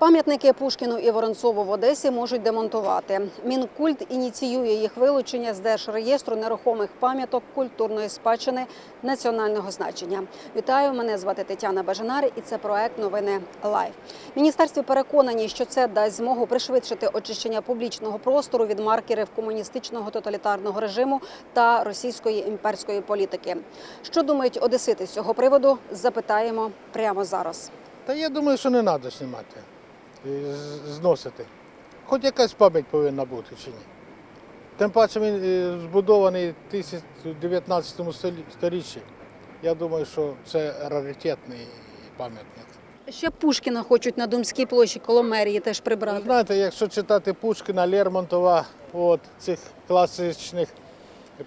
Пам'ятники Пушкіну і Воронцову в Одесі можуть демонтувати. Мінкульт ініціює їх вилучення з держреєстру нерухомих пам'яток культурної спадщини національного значення. Вітаю, мене звати Тетяна Бажанар, і це проект новини Лайв. Міністерстві переконані, що це дасть змогу пришвидшити очищення публічного простору від маркерів комуністичного тоталітарного режиму та російської імперської політики. Що думають одесити з цього приводу? Запитаємо прямо зараз. Та я думаю, що не треба знімати, зносити. Хоч якась пам'ять повинна бути чи ні. Тим паче він е, збудований в 19 сторіччі. Я думаю, що це раритетний пам'ятник. Ще Пушкіна хочуть на Думській площі коло мерії теж прибрати. Знаєте, якщо читати Пушкіна, Лермонтова, от, цих класичних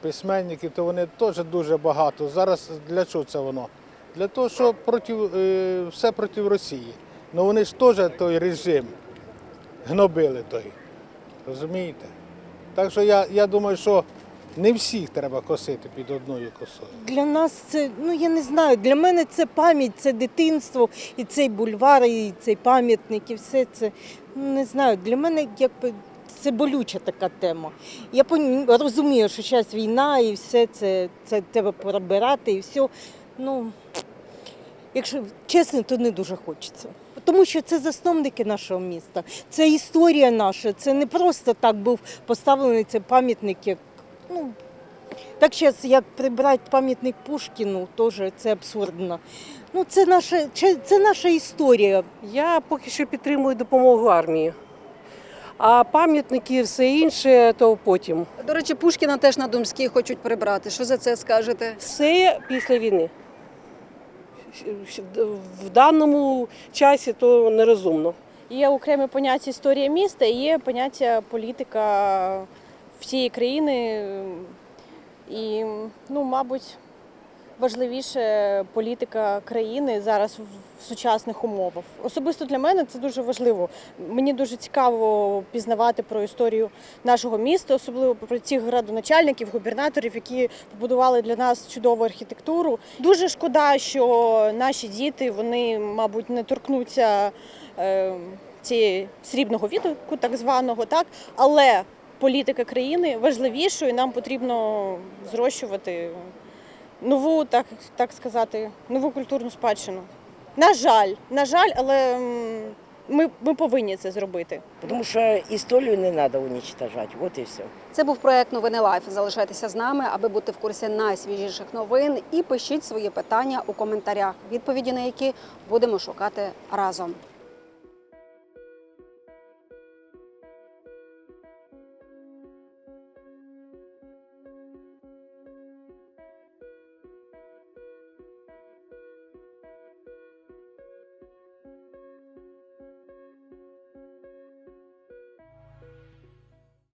письменників, то вони теж дуже багато. Зараз для чого це воно? Для того, що проти, е, все проти Росії. Ну вони ж теж той режим гнобили той. Розумієте? Так що я, я думаю, що не всіх треба косити під одною косою. Для нас це, ну я не знаю, для мене це пам'ять, це дитинство, і цей бульвар, і цей пам'ятник, і все це. Ну, не знаю, для мене якби це болюча така тема. Я розумію, що зараз війна і все це, це треба перебирати і все. Ну, якщо чесно, то не дуже хочеться. Тому що це засновники нашого міста, це історія наша, це не просто так був поставлений цей пам'ятник, як ну, так зараз, як прибрати пам'ятник Пушкіну, теж це абсурдно. Ну, це наша, це, це наша історія. Я поки що підтримую допомогу армії. А пам'ятники і все інше, то потім. До речі, Пушкіна теж на Думській хочуть прибрати. Що за це скажете? Все після війни. В даному часі то нерозумно. Є окреме поняття історія міста і є поняття політика всієї країни. І, ну, мабуть, важливіше політика країни зараз в сучасних умовах. Особисто для мене це дуже важливо. Мені дуже цікаво пізнавати про історію нашого міста, особливо про цих градоначальників, губернаторів, які побудували для нас чудову архітектуру. Дуже шкода, що наші діти вони, мабуть, не торкнуться е, цієї срібного віку, так званого, так але політика країни важливішою. Нам потрібно зрощувати нову, так, так сказати, нову культурну спадщину. На жаль, на жаль, але ми, ми повинні це зробити. Потому что историю не надо уничтожать. Вот и все. Це був проект Новини Лайф. Залишайтеся з нами, аби бути в курсі найсвіжіших новин. І пишіть свої питання у коментарях, відповіді на які будемо шукати разом.